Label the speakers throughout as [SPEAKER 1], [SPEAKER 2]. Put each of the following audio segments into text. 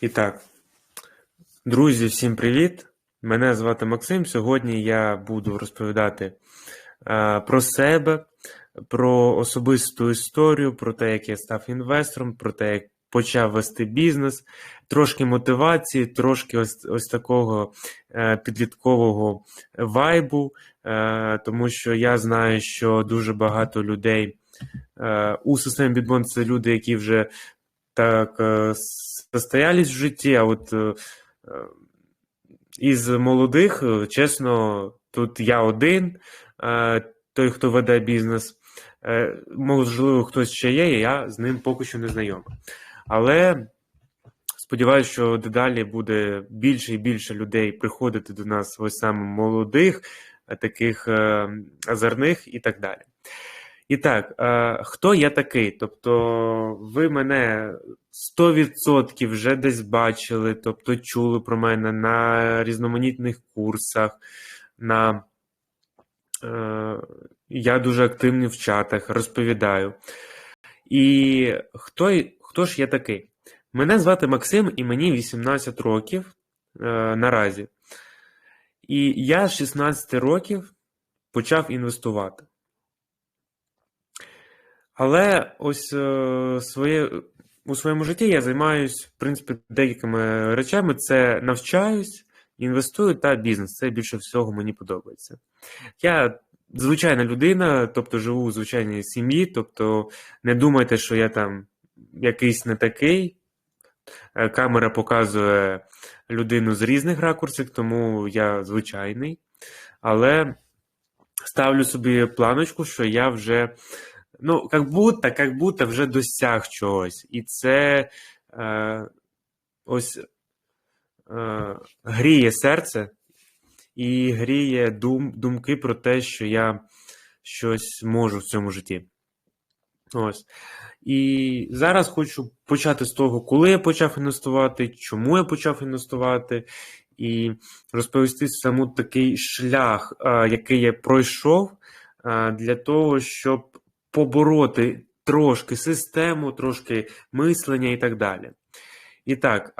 [SPEAKER 1] І так, друзі, всім привіт! Мене звати Максим. Сьогодні я буду розповідати е, про себе, про особисту історію, про те, як я став інвестором, про те, як почав вести бізнес, трошки мотивації, трошки ось, ось такого е, підліткового вайбу, е, тому що я знаю, що дуже багато людей е, у системі Бітбон це люди, які вже так е, состоялись в житті, а от е, е, із молодих, е, чесно, тут я один, той, хто веде бізнес. Можливо, хтось ще є, і я з ним поки що не знайомий. Але сподіваюся, що дедалі буде більше і більше людей приходити до нас, ось саме молодих, таких озерних і так далі. І так, е, хто я такий? Тобто, ви мене 100% вже десь бачили, тобто чули про мене на різноманітних курсах. на... Е, Я дуже активний в чатах, розповідаю. І хто, хто ж я такий? Мене звати Максим, і мені 18 років е, наразі. І я з 16 років почав інвестувати. Але ось е, своє, у своєму житті я займаюся, в принципі, деякими речами: це навчаюсь, інвестую та бізнес. Це більше всього мені подобається. Я звичайна людина, тобто живу у звичайній сім'ї, тобто не думайте, що я там якийсь не такий. Е, Камера показує людину з різних ракурсів, тому я звичайний. Але ставлю собі планочку, що я вже, ну, як будто, як будто вже досяг чогось. І це е, ось е, гріє серце і гріє дум, думки про те, що я щось можу в цьому житті. Ось. І зараз хочу почати з того, коли я почав інвестувати, чому я почав інвестувати, і розповісти саму такий шлях, який я пройшов для того, щоб побороти трошки систему, трошки мислення і так далі. І так,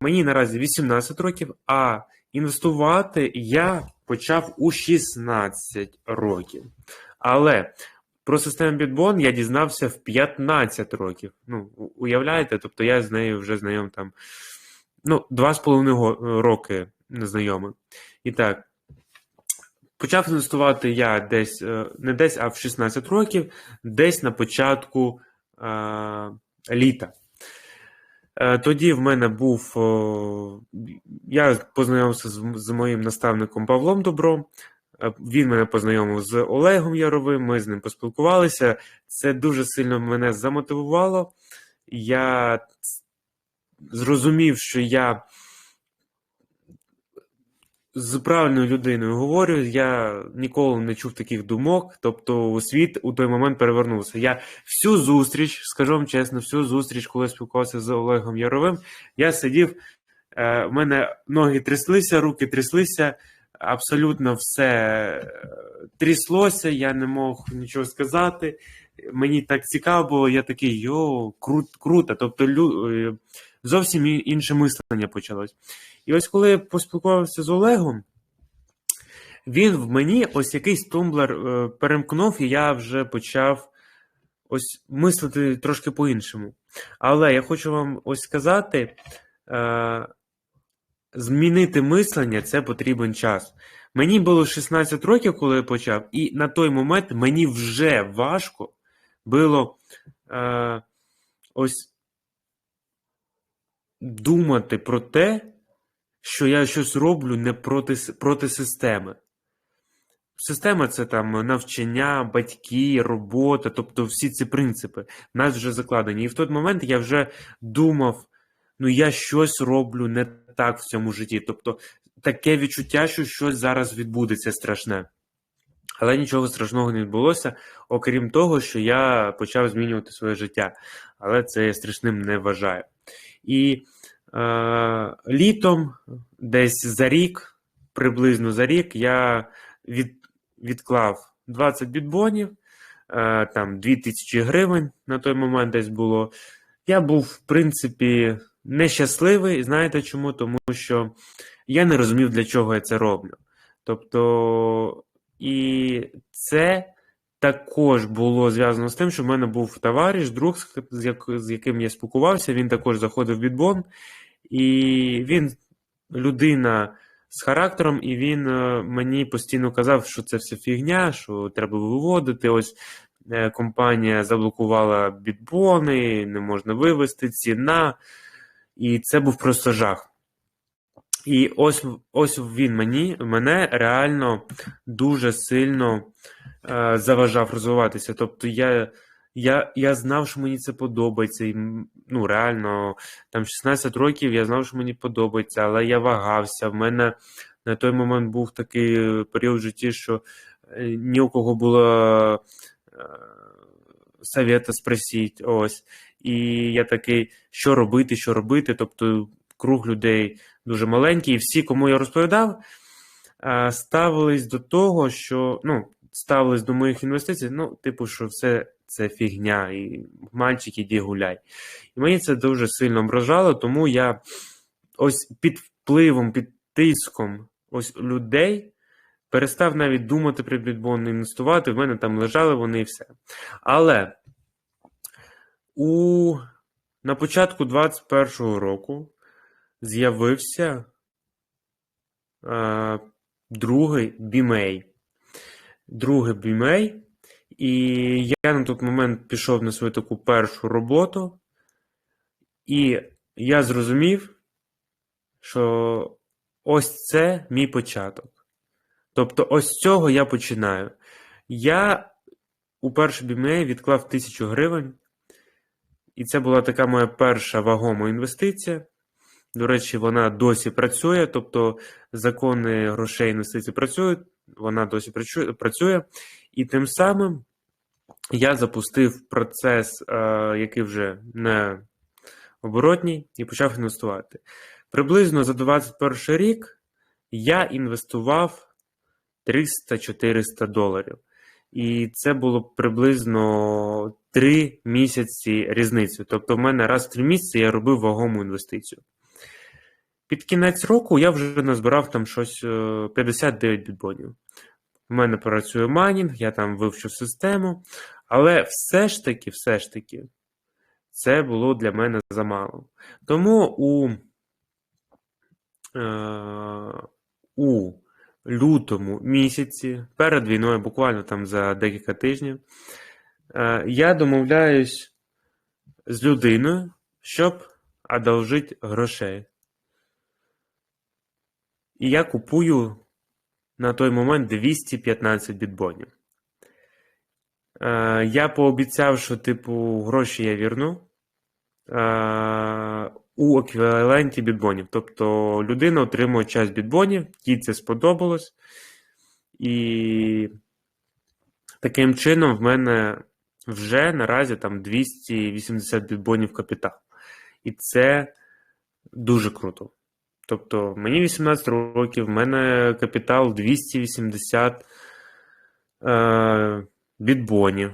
[SPEAKER 1] мені наразі 18 років, а інвестувати я почав у 16 років. Але про систему Bitbon я дізнався в 15 років. Ну, уявляєте, тобто я з нею вже знайом там ну, 2,5 роки знайомий. І так, почав інвестувати я десь, е, не десь, а в 16 років, десь на початку а, літа. Е, тоді в мене був. О, я познайомився з, з моїм наставником Павлом Добром. Е, Він мене познайомив з Олегом Яровим, ми з ним поспілкувалися. Це дуже сильно мене замотивувало. Я зрозумів, що я з правильною людиною говорю, я ніколи не чув таких думок. Тобто, світ у той момент перевернувся. Я всю зустріч, скажу вам чесно, всю зустріч, коли спілкувався з Олегом Яровим, я сидів, е, в мене ноги тряслися, руки тряслися, абсолютно все е, тряслося, я не мог нічого сказати. Мені так цікаво було, я такий йо, крут, круто. Тобто, лю, е, зовсім інше мислення почалось. І ось коли я поспілкувався з Олегом, він в мені ось якийсь тумблер е, перемкнув, і я вже почав ось мислити трошки по-іншому. Але я хочу вам ось сказати: е, змінити мислення це потрібен час. Мені було 16 років, коли я почав, і на той момент мені вже важко було е, ось думати про те, що я щось роблю не проти, проти системи. Система це там навчання, батьки, робота, тобто всі ці принципи в нас вже закладені. І в той момент я вже думав, ну я щось роблю не так в цьому житті. Тобто таке відчуття, що щось зараз відбудеться страшне. Але нічого страшного не відбулося, окрім того, що я почав змінювати своє життя. Але це я страшним не вважаю. І літом, десь за рік, приблизно за рік, я від, відклав 20 бітбонів, е, там 2000 гривень на той момент десь було. Я був, в принципі, нещасливий. Знаєте чому? Тому що я не розумів, для чого я це роблю. Тобто, і це також було зв'язано з тим, що в мене був товариш, друг, з, як, з яким я спілкувався. Він також заходив в бітбон, і він людина з характером, і він е, мені постійно казав, що це все фігня, що треба виводити. Ось е, компанія заблокувала бітбони, не можна вивести, ціна. І це був просто жах. І ось ось він мені, мене реально дуже сильно заважав розвиватися. Тобто я я, я знав, що мені це подобається. І, ну, реально, там 16 років я знав, що мені подобається, але я вагався. В мене на той момент був такий період в житті, що е, ні у кого було е, совета спросіть. Ось. І я такий, що робити, що робити. Тобто круг людей дуже маленький, і всі, кому я розповідав, е, ставились до того, що ну, ставились до моїх інвестицій, ну, типу, що все це фігня, і мальчик, іди гуляй. І мені це дуже сильно ображало, тому я ось під впливом, під тиском ось людей перестав навіть думати про бітбон інвестувати. В мене там лежали вони і все. Але у на початку 2021 року з'явився е, другий бімей. Другий бімей. І я на той момент пішов на свою таку першу роботу, і я зрозумів, що ось це мій початок. Тобто, ось цього я починаю. Я у перший бімей відклав тисячу гривень, і це була така моя перша вагома інвестиція. До речі, вона досі працює, тобто закони грошей інвестицій працюють, вона досі працює. І тим самим я запустив процес, е, який вже не оборотній, і почав інвестувати. Приблизно за 2021 рік я інвестував 300-400 доларів. І це було приблизно 3 місяці різницю. Тобто, в мене раз в 3 місяці я робив вагому інвестицію. Під кінець року я вже назбирав там щось 59 е, бітбонів. У мене працює майнінг, я там вивчив систему, але все ж таки, все ж таки, це було для мене замало. Тому у е, у лютому місяці, перед війною, буквально там за декілька тижнів, е, я домовляюсь з людиною, щоб одолжити грошей. І я купую на той момент 215 бітбонів. Е, Я пообіцяв, що, типу, гроші я вірну е, у еквіваленті бітбонів. Тобто людина отримує час бітбонів, їй це сподобалось. І таким чином в мене вже наразі там 280 бітбонів капітал. І це дуже круто. Тобто мені 18 років, в мене капітал 280 е, бітбонів.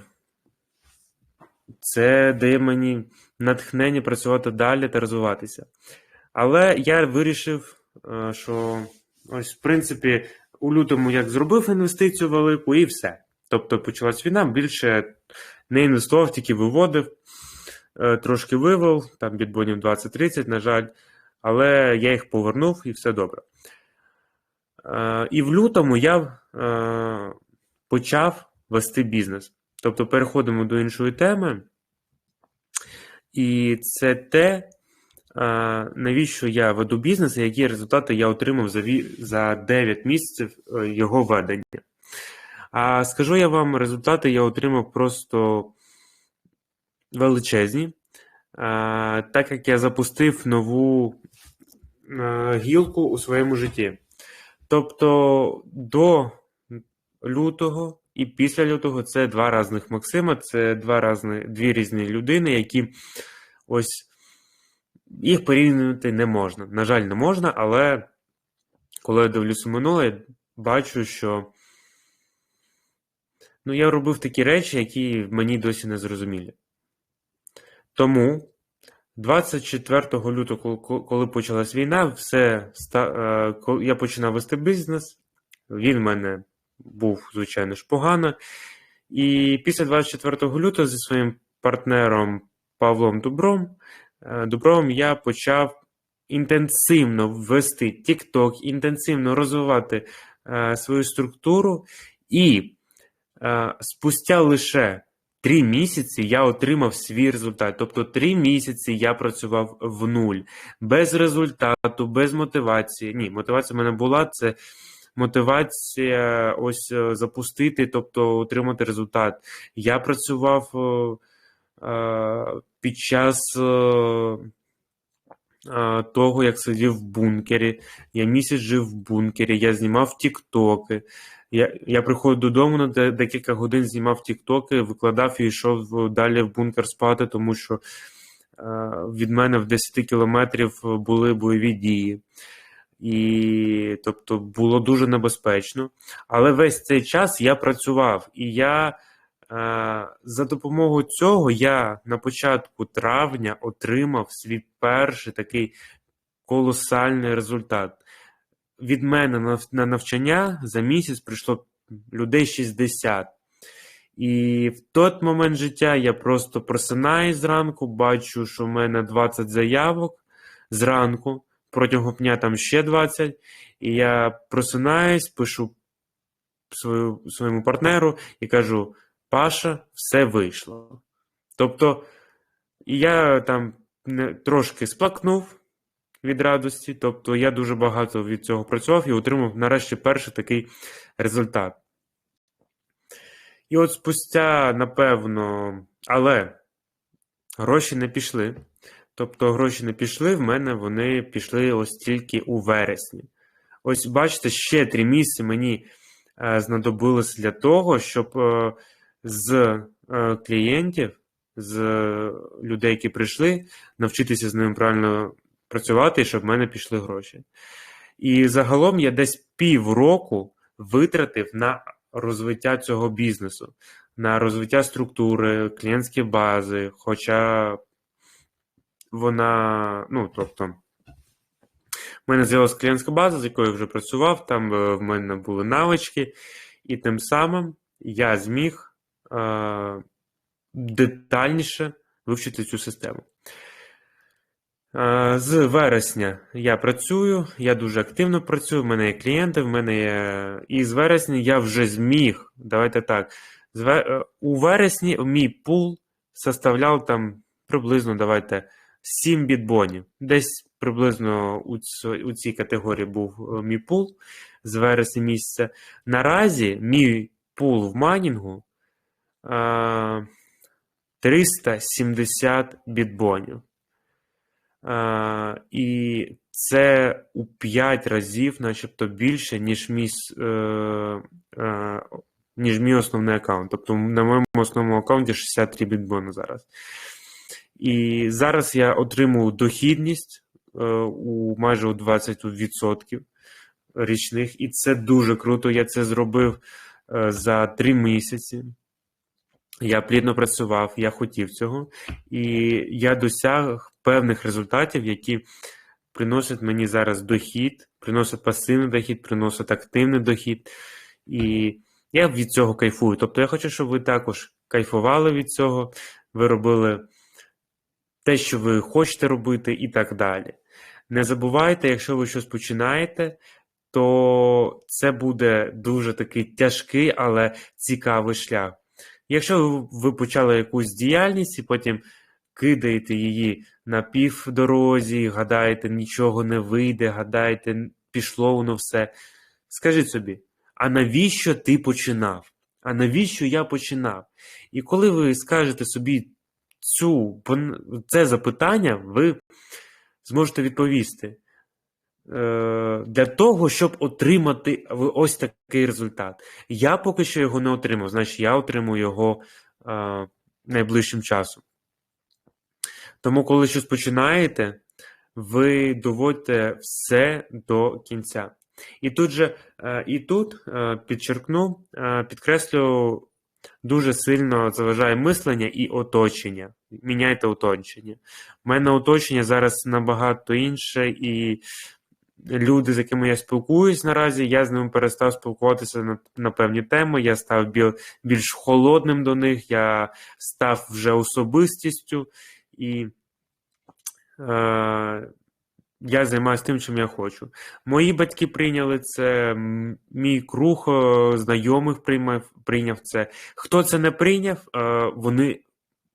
[SPEAKER 1] Це дає мені натхнення працювати далі та розвиватися. Але я вирішив, е, що ось, в принципі, у лютому як зробив інвестицію велику, і все. Тобто почалась війна, більше не інвестував, тільки виводив, е, трошки вивел, там бітбонів 20-30, на жаль але я їх повернув і все добре. Е, і в лютому я е, почав вести бізнес. Тобто переходимо до іншої теми. І це те, е, навіщо я веду бізнес, і які результати я отримав за 9 місяців його ведення. А скажу я вам, результати я отримав просто величезні, так як я запустив нову гілку у своєму житті. Тобто до лютого і після лютого це два різних Максима, це два різні, дві різні людини, які ось їх порівнювати не можна. На жаль, не можна, але коли я дивлюся минуле, бачу, що ну, я робив такі речі, які мені досі не зрозумілі. Тому 24 лютого, коли- почалась війна, все е, я починав вести бізнес. Він в мене був, звичайно ж, погано. І після 24 лютого зі своїм партнером Павлом Дубром, е, Дубровим я почав інтенсивно ввести TikTok, інтенсивно розвивати е, свою структуру. І спустя лише три місяці я отримав свій результат. Тобто три місяці я працював в нуль, без результату, без мотивації. Ні, мотивація в мене була це. Мотивація ось е, запустити, тобто отримати результат. Я працював е, е, під час е, е, того, як сидів в бункері. Я місяць жив в бункері, я знімав тіктоки. Я, я приходив додому на декілька годин, знімав тіктоки, викладав і йшов далі в бункер спати, тому що е, від мене в 10 кілометрів були бойові дії. І тобто було дуже небезпечно. Але весь цей час я працював, і я е, за допомогою цього я на початку травня отримав свій перший такий колосальний результат. Від мене на, на навчання за місяць прийшло людей 60. І в той момент життя я просто просинаюсь зранку, бачу, що в мене 20 заявок зранку протягом дня там ще 20, і я просинаюсь, пишу свою, своєму партнеру і кажу: Паша, все вийшло. Тобто, я там трошки сплакнув від радості, тобто я дуже багато від цього працював і отримав нарешті перший такий результат. І от спустя, напевно, але гроші не пішли. Тобто гроші не пішли, в мене вони пішли ось тільки у вересні. Ось бачите, ще три місяці мені е, знадобилось для того, щоб е, з е, клієнтів, з людей, які прийшли, навчитися з ними правильно працювати, і щоб в мене пішли гроші. І загалом я десь півроку витратив на розвиття цього бізнесу, на розвиття структури, клієнтські бази, хоча вона, ну, тобто, в мене з'явилася клієнтська база, з якою я вже працював, там е, в мене були навички, і тим самим я зміг е, детальніше вивчити цю систему. Е, З вересня я працюю, я дуже активно працюю, в мене є клієнти, в мене є. І з вересня я вже зміг, давайте так. е, У вересні мій пул составляв там приблизно, давайте, 7 бітбонів. Десь приблизно у, цій категорії був е, мій пул з вересня місяця. Наразі мій пул в майнінгу е, 370 бітбонів. А, і це у 5 разів, начебто, більше, ніж мій, е, е, ніж мій основний аккаунт. Тобто на моєму основному аккаунті 63 бітбони зараз. І зараз я отримую дохідність е, у майже у 20% річних, і це дуже круто. Я це зробив е, за 3 місяці. Я плідно працював, я хотів цього, і я досяг певних результатів, які приносять мені зараз дохід, приносять пасивний дохід, приносять активний дохід. І я від цього кайфую. Тобто я хочу, щоб ви також кайфували від цього, ви робили те, що ви хочете робити, і так далі. Не забувайте, якщо ви щось починаєте, то це буде дуже такий тяжкий, але цікавий шлях. Якщо ви- почали якусь діяльність і потім кидаєте її на півдорозі, гадаєте, нічого не вийде, гадаєте, пішло воно все. Скажіть собі, а навіщо ти починав? А навіщо я починав? І коли ви скажете собі цю, це запитання, ви зможете відповісти. Е, Для того, щоб отримати ось такий результат. Я поки що його не отримав, значить я отримую його е, найближчим часом. Тому, коли щось починаєте, ви доводьте все до кінця. І тут же, е, і тут е, підчеркну, е, підкреслю дуже сильно заважає мислення і оточення. Міняйте оточення. У мене оточення зараз набагато інше, і люди, з якими я спілкуюсь наразі, я з ними перестав спілкуватися на, на певні теми. Я став біл, більш холодним до них, я став вже особистістю, і е, я займаюся тим, чим я хочу. Мої батьки прийняли це, мій круг е, знайомих приймав, прийняв це. Хто це не прийняв, е, вони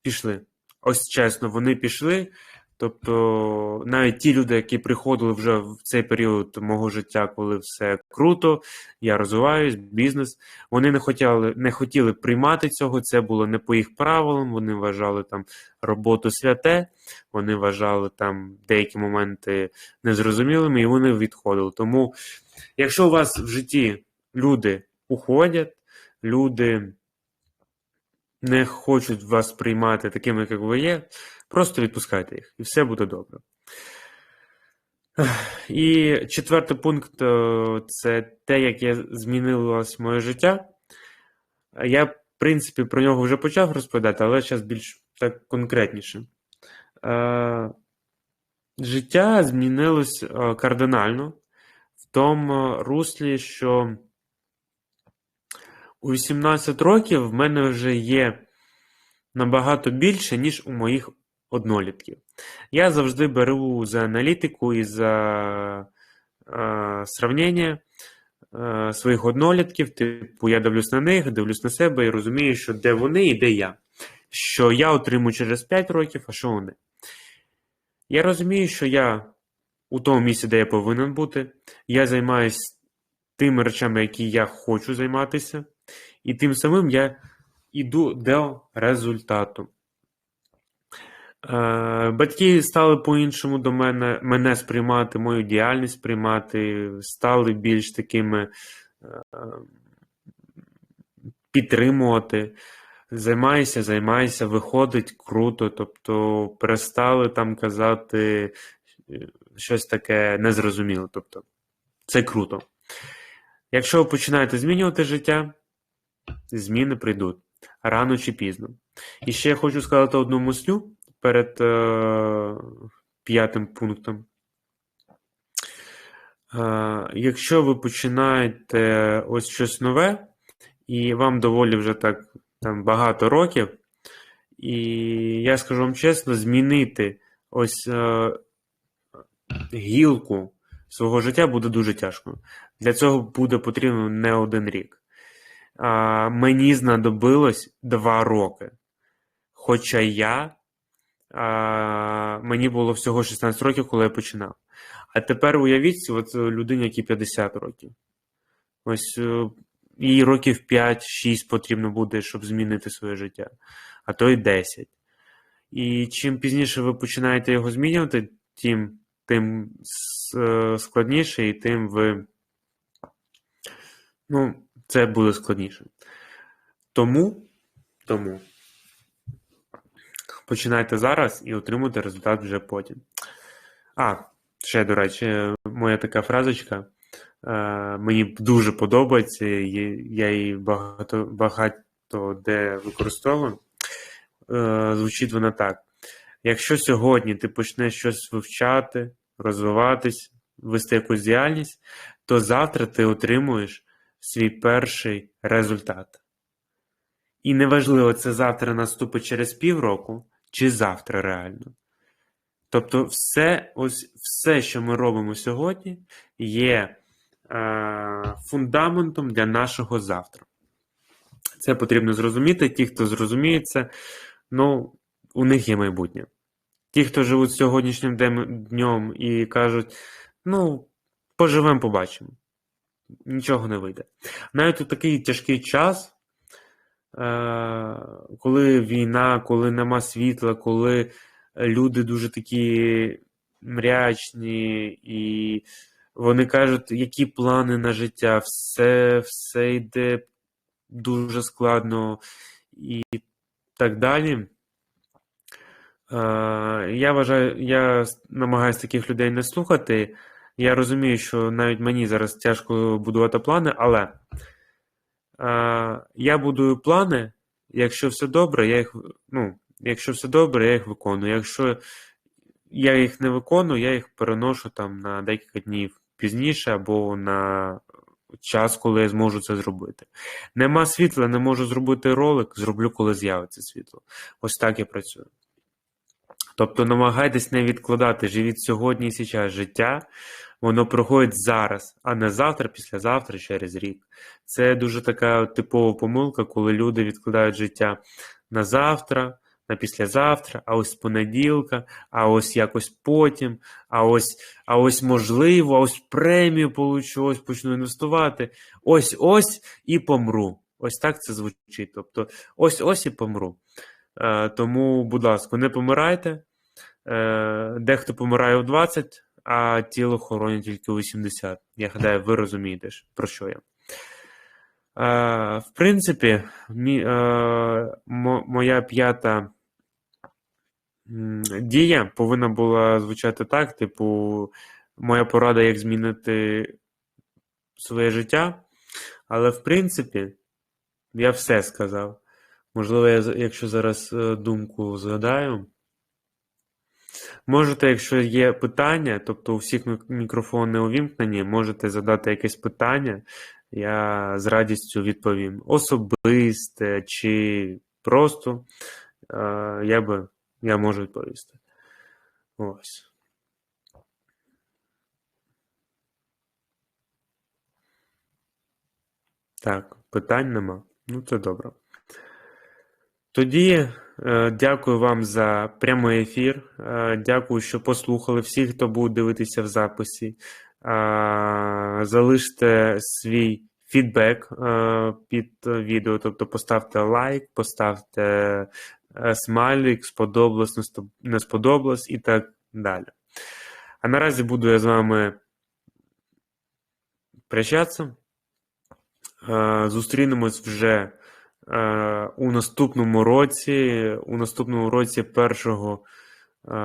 [SPEAKER 1] пішли. Ось чесно, вони пішли. Тобто, навіть ті люди, які приходили вже в цей період мого життя, коли все круто, я розвиваюсь, бізнес, вони не хотіли не хотіли приймати цього. Це було не по їх правилам. Вони вважали там роботу святе, вони вважали там деякі моменти незрозумілими, і вони відходили. Тому, якщо у вас в житті люди уходять, люди не хочуть вас приймати такими, як ви є. Просто відпускайте їх, і все буде добре. І четвертий пункт е, це те, як змінилось моє життя. Я, в принципі, про нього вже почав розповідати, але зараз більш так конкретніше. Е, життя змінилось е, кардинально в тому руслі, що у 18 років в мене вже є набагато більше, ніж у моїх однолітків. Я завжди беру за аналітику і за е, сравнення е, своїх однолітків. Типу, я дивлюсь на них, дивлюсь на себе і розумію, що де вони і де я. Що я отримую через 5 років, а що вони. Я розумію, що я у тому місці, де я повинен бути. Я займаюся тими речами, які я хочу займатися, і тим самим я йду до результату. Е, батьки стали по-іншому до мене мене сприймати, мою діяльність сприймати, стали більш такими е, підтримувати. Займайся, займайся, виходить круто. Тобто перестали там казати е, щось таке незрозуміле. Тобто, це круто. Якщо ви починаєте змінювати життя, зміни прийдуть рано чи пізно. І ще я хочу сказати одну мислю перед е, п'ятим пунктом. Е, якщо ви починаєте ось щось нове, і вам доволі вже так там багато років, і я скажу вам чесно, змінити ось е, гілку свого життя буде дуже тяжко. Для цього буде потрібно не один рік. А, Мені знадобилось два роки. Хоча я а, мені було всього 16 років, коли я починав. А тепер уявіть, от людині, які 50 років. Ось е, їй років 5-6 потрібно буде, щоб змінити своє життя, а то й 10. І чим пізніше ви починаєте його змінювати, тим тим е, складніше і тим ви. Ну, це буде складніше. Тому, Тому починайте зараз і отримуйте результат вже потім. А, ще, до речі, моя така фразочка. Е, мені дуже подобається, я її багато багато де використовую. Е, звучить вона так. Якщо сьогодні ти почнеш щось вивчати, розвиватись, вести якусь діяльність, то завтра ти отримуєш свій перший результат. І неважливо, це завтра наступить через півроку, чи завтра реально. Тобто, все, ось все, що ми робимо сьогодні, є е, фундаментом для нашого завтра. Це потрібно зрозуміти. Ті, хто зрозуміє це, ну, у них є майбутнє. Ті, хто живуть сьогоднішнім днем і кажуть, ну, поживемо, побачимо. Нічого не вийде. Навіть у такий тяжкий час, е, коли війна, коли нема світла, коли люди дуже такі мрячні, і вони кажуть, які плани на життя, все, все йде дуже складно і так далі. Я вважаю, я намагаюся таких людей не слухати. Я розумію, що навіть мені зараз тяжко будувати плани, але я будую плани якщо все добре, я їх, ну, якщо все добре, я їх виконую. Якщо я їх не виконую, я їх переношу там на декілька днів пізніше або на час, коли я зможу це зробити. Нема світла, не можу зробити ролик, зроблю, коли з'явиться світло. Ось так я працюю. Тобто намагайтесь не відкладати, живіть сьогодні і зараз життя, воно проходить зараз, а не завтра, післязавтра, через рік. Це дуже така типова помилка, коли люди відкладають життя на завтра, на післязавтра, а ось понеділка, а ось якось потім, а ось, а ось можливо, а ось премію получу, ось почну інвестувати. Ось ось і помру. Ось так це звучить. Тобто, ось ось і помру. Е, тому, будь ласка, не помирайте. Е, дехто помирає у 20, а тіло хоронять тільки 80. Я гадаю, ви розумієте, про що я. Е, в принципі, мі, е, моя п'ята дія повинна була звучати так: типу, моя порада, як змінити своє життя. Але, в принципі, я все сказав. Можливо, я, якщо зараз е, думку згадаю. Можете, якщо є питання, тобто у всіх мікрофони увімкнені, можете задати якесь питання, я з радістю відповім. Особисте чи просто е, я би я можу відповісти. Ось. Так, питань нема. Ну, це добре. Тоді дякую вам за прямий ефір. Е, дякую, що послухали всі, хто буде дивитися в записі. Е, залиште свій фідбек е, під відео, тобто поставте лайк, поставте е, смайлик, сподобалось, не сподобалось і так далі. А наразі буду я з вами прощатися. Е, Зустрінемось вже е, у наступному році. У наступному році 1 е,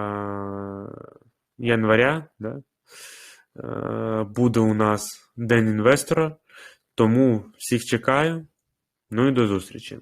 [SPEAKER 1] января да? е, буде у нас День інвестора. Тому всіх чекаю. Ну і до зустрічі.